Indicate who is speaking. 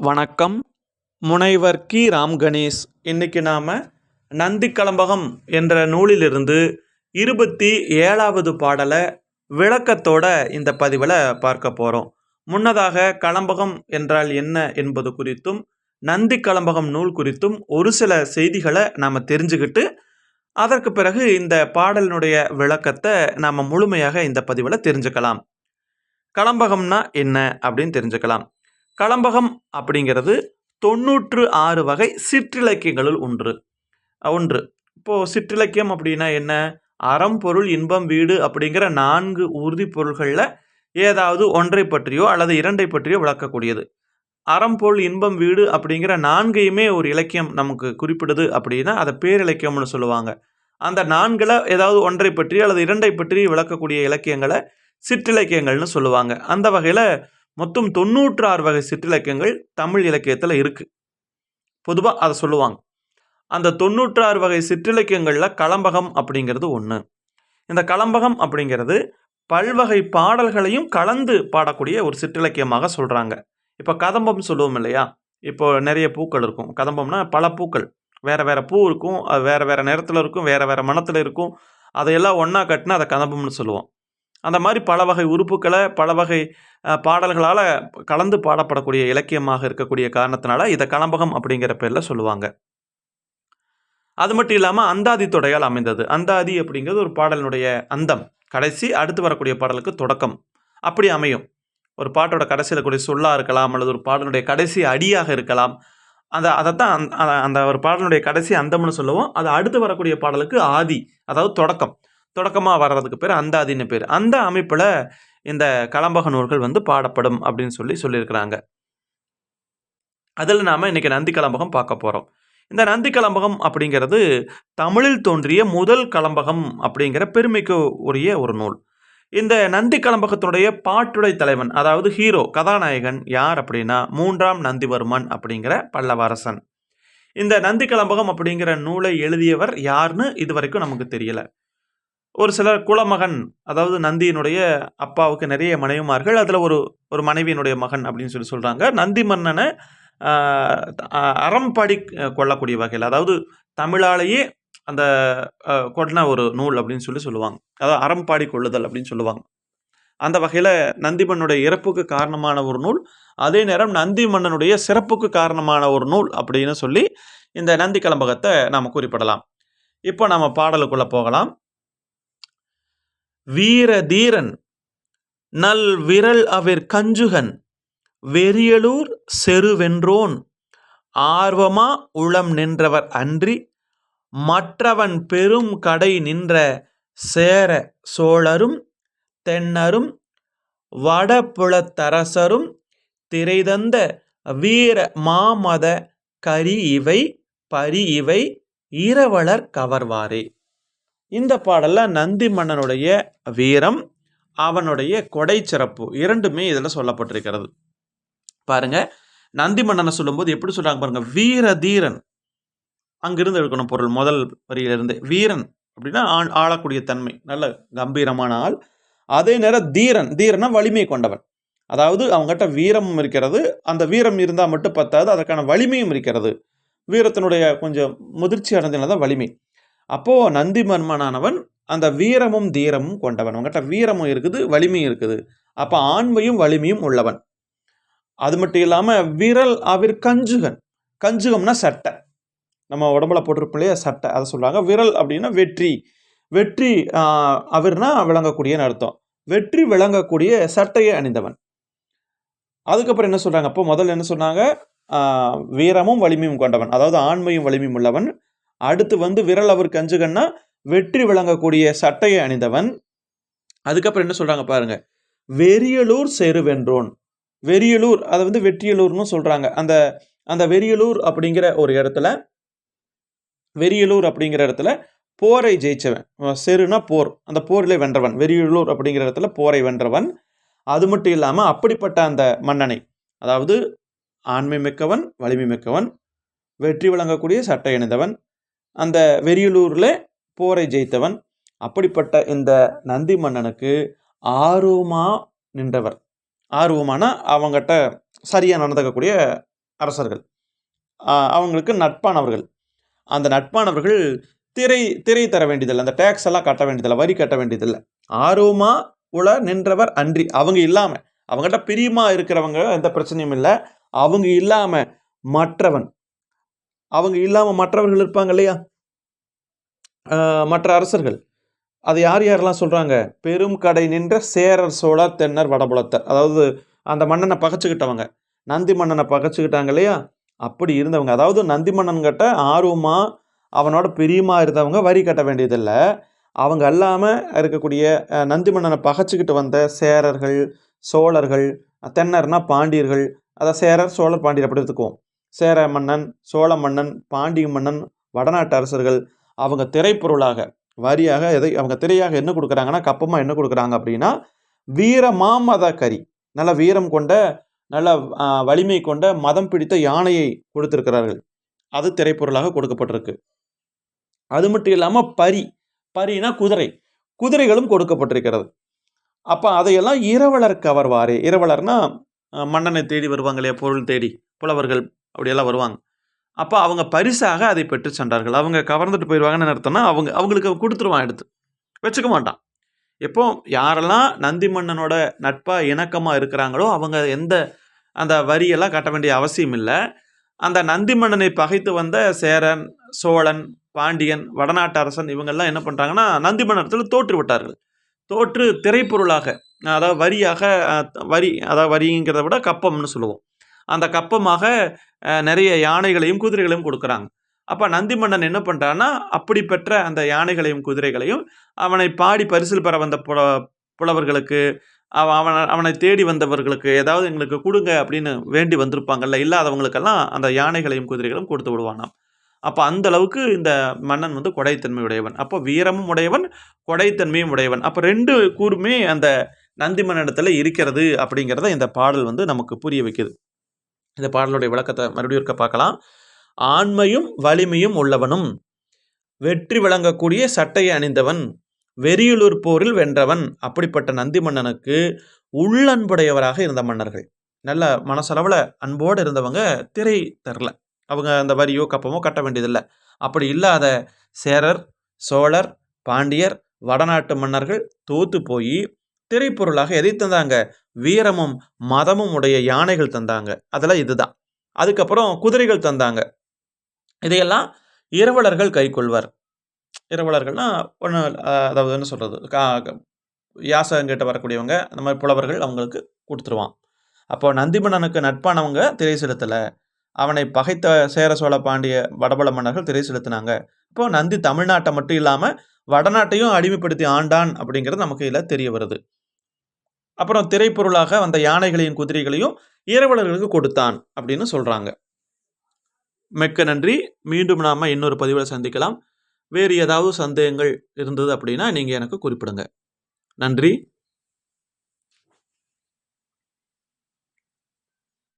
Speaker 1: வணக்கம். முனைவர் கி. ராம் கணேஷ். இன்றைக்கி நாம் நந்தி கலம்பகம் என்ற நூலிலிருந்து இருபத்தி ஏழாவது பாடலை விளக்கத்தோட இந்த பதிவில் பார்க்க போகிறோம் முன்னதாக கலம்பகம் என்றால் என்ன என்பது குறித்தும் நந்தி கலம்பகம் நூல் குறித்தும் ஒரு சில செய்திகளை நாம் தெரிஞ்சுக்கிட்டு அதற்கு பிறகு இந்த பாடலினுடைய விளக்கத்தை நாம் முழுமையாக இந்த பதிவில் தெரிஞ்சுக்கலாம். கலம்பகம்னா என்ன அப்படின்னு தெரிஞ்சுக்கலாம். களம்பகம் அப்படிங்கிறது தொண்ணூற்று ஆறு வகை சிற்றிலக்கியங்களுள் ஒன்று. ஒன்று. இப்போது சிற்றிலக்கியம் அப்படின்னா என்ன? அறம் பொருள் இன்பம் வீடு அப்படிங்கிற நான்கு உறுதி பொருள்களில் ஏதாவது ஒன்றை பற்றியோ அல்லது இரண்டை பற்றியோ விளக்கக்கூடியது. அறம் பொருள் இன்பம் வீடு அப்படிங்கிற நான்கையுமே ஒரு இலக்கியம் நமக்கு குறிப்பிடுது அப்படின்னா அதை பேரிலக்கியம்னு சொல்லுவாங்க. அந்த நான்கில் ஏதாவது ஒன்றை பற்றி அல்லது இரண்டை பற்றி விளக்கக்கூடிய இலக்கியங்களை சிற்றிலக்கியங்கள்னு சொல்லுவாங்க. அந்த வகையில் மொத்தம் தொண்ணூற்றாறு வகை சிற்றிலக்கியங்கள் தமிழ் இலக்கியத்தில் இருக்குது பொதுவாக அதை சொல்லுவாங்க. அந்த தொண்ணூற்றாறு வகை சிற்றிலக்கியங்களில் களம்பகம் அப்படிங்கிறது ஒன்று இந்த களம்பகம் அப்படிங்கிறது பல்வகை பாடல்களையும் கலந்து பாடக்கூடிய ஒரு சிற்றிலக்கியமாக சொல்கிறாங்க இப்போ கதம்பம் சொல்லுவோம் இல்லையா? இப்போ நிறைய பூக்கள் இருக்கும். கதம்பம்னா பல பூக்கள். வேறு வேறு பூ இருக்கும் அது வேறு வேறு நிறத்தில் இருக்கும் வேறு வேறு மனத்தில் இருக்கும். அதையெல்லாம் ஒன்றா கட்டினா அதை கதம்பம்னு சொல்லுவோம். அந்த மாதிரி பல வகை உறுப்புக்களை பல வகை பாடல்களால் கலந்து பாடப்படக்கூடிய இலக்கியமாக இருக்கக்கூடிய காரணத்தினால இதை கலம்பகம் அப்படிங்கிற பேரில் சொல்லுவாங்க. அது மட்டும் இல்லாமல் அந்தாதி தொடையால் அமைந்தது. அந்தாதி அப்படிங்கிறது ஒரு பாடலினுடைய அந்தம். கடைசி அடுத்து வரக்கூடிய பாடலுக்கு தொடக்கம். அப்படி அமையும். ஒரு பாட்டோட கடைசியில் கூடிய சொல்லாக இருக்கலாம் அல்லது ஒரு பாடலுடைய கடைசி அடியாக இருக்கலாம். அந்த அதைத்தான் அந்த அந்த ஒரு பாடலுடைய கடைசி அந்தம்னு சொல்லுவோம். அது அடுத்து வரக்கூடிய பாடலுக்கு ஆதி அதாவது தொடக்கம். தொடக்கமாக வர்றதுக்கு பேர் அந்தாதின்னு பேர். அந்த அமைப்பில் இந்த கலம்பக நூல்கள் வந்து பாடப்படும் அப்படின்னு சொல்லி சொல்லியிருக்கிறாங்க. அதில் நாம் இன்றைக்கி நந்தி கலம்பகம் பார்க்க போகிறோம் இந்த நந்தி கலம்பகம் அப்படிங்கிறது தமிழில் தோன்றிய முதல் கலம்பகம் அப்படிங்கிற பெருமைக்கு உரிய ஒரு நூல். இந்த நந்தி கலம்பகத்துடைய பாட்டுடை தலைவன் அதாவது ஹீரோ கதாநாயகன் யார் அப்படின்னா மூன்றாம் நந்திவர்மன் அப்படிங்கிற பல்லவரசன். இந்த நந்தி கலம்பகம் அப்படிங்கிற நூலை எழுதியவர் யாருன்னு இது வரைக்கும் நமக்கு தெரியலை. ஒரு சிலர் குலமகன் அதாவது நந்தியினுடைய அப்பாவுக்கு நிறைய மனைவிமார்கள் அதில் ஒரு ஒரு மனைவியினுடைய மகன் அப்படின்னு சொல்லி சொல்கிறாங்க நந்தி மன்னனை அறம்பாடி கொள்ளக்கூடிய வகையில் அதாவது தமிழாலேயே அந்த கொட்டின ஒரு நூல் அப்படின்னு சொல்லி சொல்லுவாங்க. அதாவது அறம்பாடி கொள்ளுதல் அப்படின்னு சொல்லுவாங்க. அந்த வகையில் நந்திமன்னனுடைய இறப்புக்கு காரணமான ஒரு நூல் அதே நேரம் நந்தி மன்னனுடைய சிறப்புக்கு காரணமான ஒரு நூல் அப்படின்னு சொல்லி இந்த நந்தி கலம்பகத்தை நாம் குறிப்பிடலாம். இப்போ நம்ம பாடலுக்குள்ளே போகலாம். வீர தீரன் நல் விரல் அவிர் கஞ்சுகன் வெறியலூர் செருவென்றோன் ஆர்வமா உளம் நின்றவர் அன்றி மற்றவன் பெரும் கடை நின்ற சேர சோழரும் தென்னரும் வடபுலத்தரசரும் திரைதந்த வீர மாமத கரி இவை பரி இவை இரவலர் கவர்வாரே. இந்த பாடலில் நந்தி மன்னனுடைய வீரம் அவனுடைய கொடை சிறப்பு இரண்டுமே இதில் சொல்லப்பட்டிருக்கிறது. பாருங்க நந்தி மன்னனை சொல்லும்போது எப்படி சொல்கிறாங்க பாருங்க வீர தீரன் அங்கிருந்து எடுக்கணும் பொருள் முதல் வரியிலிருந்து. வீரன் அப்படின்னா ஆண் ஆளக்கூடிய தன்மை நல்ல கம்பீரமான ஆள். அதே நேரம் தீரன் தீரனா வலிமை கொண்டவன். அதாவது அவங்ககிட்ட வீரமும் இருக்கிறது அந்த வீரம் இருந்தால் மட்டும் பத்தாது அதற்கான வலிமையும் இருக்கிறது. வீரத்தினுடைய கொஞ்சம் முதிர்ச்சி அடைஞ்சதுனால தான் வலிமை. அப்போது நந்தி மன்மனானவன் அந்த வீரமும் தீரமும் கொண்டவன். அவங்ககிட்ட வீரமும் இருக்குது வலிமையும் இருக்குது. அப்போ ஆண்மையும் வலிமையும் உள்ளவன். அது மட்டும் இல்லாமல் விரல் அவிர் கஞ்சுகன். கஞ்சுகம்னா சட்டை. நம்ம உடம்புல போட்டிருப்போம் இல்லையா சட்டை. அதை சொல்லுவாங்க. விரல் அப்படின்னா வெற்றி. வெற்றி அவர்னா விளங்கக்கூடியன்னு அர்த்தம். வெற்றி விளங்கக்கூடிய சட்டையை அணிந்தவன். அதுக்கப்புறம் என்ன சொல்கிறாங்க அப்போ முதல்ல என்ன சொன்னாங்க? வீரமும் வலிமையும் கொண்டவன். அதாவது ஆண்மையும் வலிமையும் உள்ளவன். அடுத்து வந்து விரல் அவர் கஞ்சுகன்னா வெற்றி விளங்கக்கூடிய சட்டையை அணிந்தவன். அதுக்கப்புறம் என்ன சொல்கிறாங்க பாருங்க. வெறியலூர் செருவென்றோன். வெறியலூர் அதை வந்து வெற்றியலூர்னு சொல்கிறாங்க அந்த அந்த வெறியலூர் அப்படிங்கிற ஒரு இடத்துல வெறியலூர் அப்படிங்கிற இடத்துல போரை ஜெயிச்சவன். செருனா போர். அந்த போரில் வென்றவன். வெறியலூர் அப்படிங்கிற இடத்துல போரை வென்றவன். அது மட்டும் இல்லாமல் அப்படிப்பட்ட அந்த மன்னனை அதாவது ஆண்மை மிக்கவன் வலிமை மிக்கவன் வெற்றி வழங்கக்கூடிய சட்டை அணிந்தவன் அந்த வெறியலூரில் போரை ஜெயித்தவன். அப்படிப்பட்ட இந்த நந்தி மன்னனுக்கு ஆர்வமாக நின்றவர். ஆர்வமான அவங்ககிட்ட சரியாக நடந்துக்கக்கூடிய அரசர்கள். அவங்களுக்கு நட்பானவர்கள். அந்த நட்பானவர்கள் திரை திரை தர வேண்டியதில்லை. அந்த டேக்ஸ் எல்லாம் கட்ட வேண்டியதில்லை. வரி கட்ட வேண்டியதில்லை. ஆர்வமாக உள்ள நின்றவர் அன்றி. அவங்க இல்லாமல் அவங்ககிட்ட பிரியமாக இருக்கிறவங்க எந்த பிரச்சனையும் இல்லை. அவங்க இல்லாமல் மற்றவன் அவங்க இல்லாமல் மற்றவர்கள் இருப்பாங்க இல்லையா? மற்ற அரசர்கள். அது யார் யாரெல்லாம் சொல்கிறாங்க பெரும் கடை நின்ற சேரர் சோழர் தென்னர் வடபுலத்தர். அதாவது அந்த மன்னனை பகைச்சிக்கிட்டவங்க. நந்தி மன்னனை பகைச்சிக்கிட்டாங்க இல்லையா? அப்படி இருந்தவங்க. அதாவது நந்தி மன்னன் கிட்ட அவனோட பிரியமா இருந்தவங்க வரி கட்ட வேண்டியதில்லை. அவங்க அல்லாமல் இருக்கக்கூடிய நந்தி மன்னனை பகைச்சிக்கிட்டு வந்த சேரர்கள் சோழர்கள் தென்னர்னா பாண்டியர்கள். அதை சேரர் சோழர் பாண்டியர் அப்படி எடுத்துக்குவோம். சேர மன்னன் சோழ மன்னன் பாண்டிய மன்னன் வடநாட்டு அரசர்கள் அவங்க திரைப்பொருளாக வரியாக எதை அவங்க திரையாக என்ன கொடுக்குறாங்கன்னா கப்பமாக என்ன கொடுக்குறாங்க அப்படின்னா வீர மாமத கரி நல்ல வீரம் கொண்ட நல்ல வலிமை கொண்ட மதம் பிடித்த யானையை கொடுத்திருக்கிறார்கள். அது திரைப்பொருளாக கொடுக்கப்பட்டிருக்கு. அது மட்டும் இல்லாமல் பரி பரினா குதிரை குதிரைகளும் கொடுக்கப்பட்டிருக்கிறது. அப்போ அதையெல்லாம் இரவலர் கவர்வாரே. இரவலர்னா மன்னனை தேடி வருவாங்க இல்லையா பொருள் தேடி புலவர்கள். அப்படியெல்லாம் வருவாங்க. அப்போ அவங்க பரிசாக அதை பெற்று சென்றார்கள். அவங்க கவர்ந்துட்டு போயிடுவாங்கன்னு அர்த்தம்னா அவங்க அவங்களுக்கு கொடுத்துருவான் எடுத்து. வச்சுக்க மாட்டான். எப்போ யாரெல்லாம் நந்தி மன்னனோட நட்பாக இணக்கமாக இருக்கிறாங்களோ அவங்க எந்த அந்த வரியெல்லாம் கட்ட வேண்டிய அவசியம் இல்லை. அந்த நந்தி மன்னனை பகைத்து வந்த சேரன் சோழன் பாண்டியன் வடநாட்டு அரசன் இவங்கெல்லாம் என்ன பண்ணுறாங்கன்னா நந்தி மன்னத்தில் தோற்று விட்டார்கள். தோற்று திரைப்பொருளாக அதாவது வரியாக வரி அதாவது வரிங்கிறத விட கப்பம்னு சொல்லுவோம். அந்த கப்பமாக நிறைய யானைகளையும் குதிரைகளையும் கொடுக்குறாங்க. அப்போ நந்தி மன்னன் என்ன பண்ணுறான்னா அப்படி பெற்ற அந்த யானைகளையும் குதிரைகளையும் அவனை பாடி பரிசில் பெற வந்த புல புலவர்களுக்கு அவ அவனை அவனை தேடி வந்தவர்களுக்கு ஏதாவது எங்களுக்கு கொடுங்க அப்படின்னு வேண்டி வந்திருப்பாங்கல்ல இல்லாதவங்களுக்கெல்லாம் அந்த யானைகளையும் குதிரைகளும் கொடுத்து விடுவானாம். அப்போ அந்த அளவுக்கு இந்த மன்னன் வந்து கொடைத்தன்மை உடையவன். அப்போ வீரமும் உடையவன் கொடைத்தன்மையும் உடையவன். அப்போ ரெண்டு கூறுமே அந்த நந்தி மன்னனிடத்தில் இருக்கிறது அப்படிங்கிறத இந்த பாடல் வந்து நமக்கு புரிய வைக்குது. இந்த பாடலுடைய விளக்கத்தை மறுபடியும் இருக்க பார்க்கலாம். ஆண்மையும் வலிமையும் உள்ளவனும் வெற்றி விளங்கக்கூடிய சட்டையை அணிந்தவன் வெறியுளூர் போரில் வென்றவன் அப்படிப்பட்ட நந்தி மன்னனுக்கு உள்ளன்புடையவராக இருந்த மன்னர்கள். நல்ல மனசளவில் அன்போடு இருந்தவங்க திரை தரல. அவங்க அந்த வரியோ கப்பமோ கட்ட வேண்டியதில்லை. அப்படி இல்லாத சேரர் சோழர் பாண்டியர் வடநாட்டு மன்னர்கள் தோத்து போய் திரைப்பொருளாக எதை தந்தாங்க. வீரமும் மதமும் உடைய யானைகள் தந்தாங்க. அதெல்லாம் இதுதான். அதுக்கப்புறம் குதிரைகள் தந்தாங்க. இதையெல்லாம் இரவலர்கள் கைக்கொள்வர் இரவலர்கள்னா ஒன்று அதாவது என்ன சொல்கிறது கா யாசகங்கிட்ட வரக்கூடியவங்க அந்த மாதிரி புலவர்கள் அவங்களுக்கு கொடுத்துருவான். அப்போ நந்திமன்னனுக்கு நட்பானவங்க திரை செலுத்தலை அவனை பகைத்த சேர சோழ பாண்டிய வடபல மன்னர்கள் திரை செலுத்தினாங்க இப்போது நந்தி தமிழ்நாட்டை மட்டும் இல்லாமல் வடநாட்டையும் அடிமைப்படுத்தி ஆண்டான் அப்படிங்கிறது நமக்கு இதில் தெரிய வருது. அப்புறம் திரைப்பொருளாக வந்த யானைகளையும் குதிரைகளையும் இரவலர்களுக்கு கொடுத்தான் அப்படின்னு சொல்கிறாங்க மிக்க நன்றி. மீண்டும் நாம் இன்னொரு பதிவில் சந்திக்கலாம். வேறு ஏதாவது சந்தேகங்கள் இருந்தது அப்படின்னா நீங்கள் எனக்கு குறிப்பிடுங்க. நன்றி.